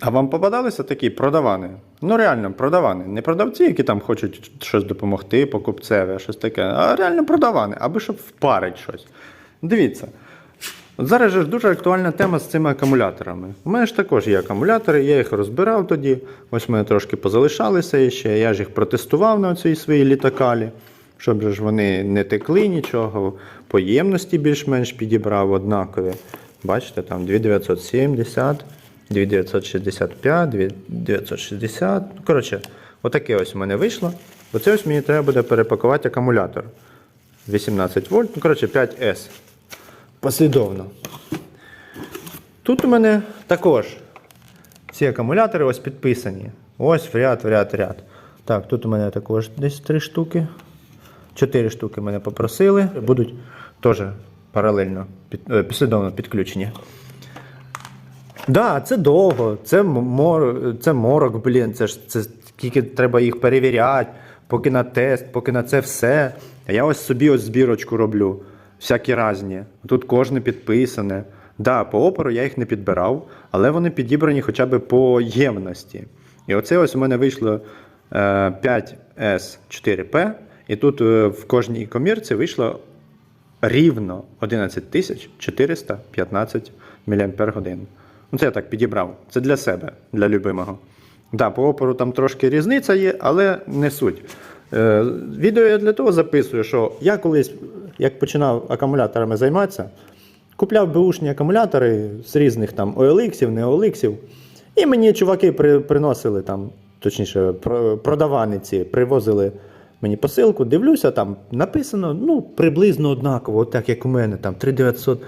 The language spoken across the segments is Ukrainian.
А вам попадалися такі продавани? Ну реально продавани. Не продавці, які там хочуть щось допомогти покупцеві, щось таке, а реально продавани, аби щоб впарить щось. Дивіться. Зараз же дуже актуальна тема з цими акумуляторами. У мене ж також є акумулятори, я їх розбирав тоді. Ось мене трошки позалишалися ще. Я ж їх протестував на цій своїй літакалі, щоб ж вони не текли нічого. По ємності більш-менш підібрав однакові. Бачите, там 2970, 2965, 2960. Ну, Коротше, отаке ось у мене вийшло. Оце ось мені треба буде перепакувати акумулятор. 18 вольт, ну коротше 5С. Послідовно. Тут у мене також ці акумулятори ось підписані. Ось в ряд, в ряд, в ряд. Так, тут у мене також десь три штуки. Чотири штуки мене попросили. Будуть теж паралельно під, е, послідовно підключені. Да, це довго, це мор, це морок, блін, це ж це скільки треба їх перевіряти, поки на тест, поки на це все. А я ось собі ось збірочку роблю, всякі різні. Тут кожне підписане. Да, по опору я їх не підбирав, але вони підібрані хоча б по ємності. І оце ось у мене вийшло е, 5S4P, і тут е, в кожній комірці вийшло рівно 11 415 мАч. Ну, це я так підібрав. Це для себе, для любимого. Да, по опору там трошки різниця є, але не суть. Е, відео я для того записую, що я колись, як починав акумуляторами займатися, купляв беушні акумулятори з різних там OLX, не OLX. І мені чуваки при, приносили там, точніше, про- продаваниці привозили мені посилку, дивлюся, там написано ну, приблизно однаково, так як у мене, там 3900,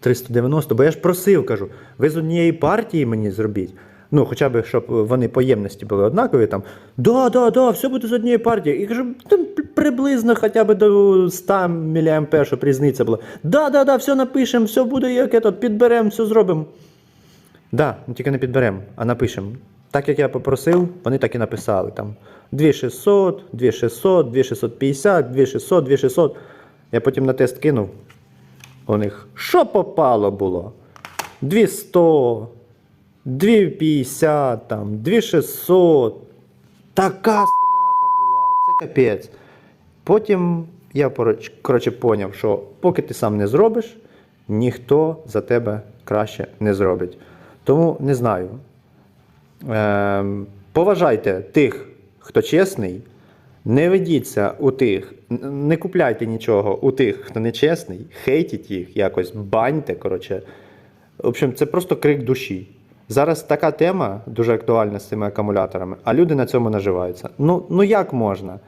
390. Бо я ж просив, кажу, ви з однієї партії мені зробіть. Ну, хоча б, щоб вони по ємності були однакові, там, да, да, да, все буде з однієї партії. І кажу, там приблизно хоча б до 100 мА, щоб різниця була. Да, да, да, все напишемо, все буде як это, підберемо, все зробимо. Да, тільки не підберемо, а напишемо. Так як я попросив, вони так і написали. Там 2600, 2600, 2650, 2600, 2600. Я потім на тест кинув. У них що попало було? 200, 250, там, 2600. Така срака була. Це капець. Потім я коротше поняв, що поки ти сам не зробиш, ніхто за тебе краще не зробить. Тому не знаю. Ем, поважайте тих, хто чесний, не ведіться у тих, не купляйте нічого у тих, хто нечесний, хейтіть їх якось, баньте. Коротше. В общем, це просто крик душі. Зараз така тема дуже актуальна з цими акумуляторами, а люди на цьому наживаються. Ну, ну як можна?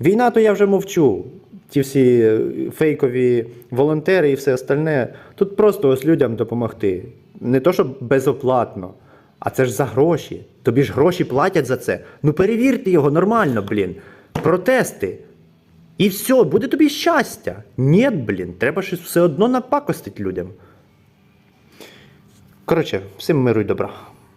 Війна, то я вже мовчу. Ті всі е, фейкові волонтери і все остальне. Тут просто ось людям допомогти. Не то, щоб безоплатно, а це ж за гроші. Тобі ж гроші платять за це. Ну перевірте його нормально, блін. Протести. І все, буде тобі щастя. Ні, блін, треба щось все одно напакостить людям. Коротше, всім миру й добра.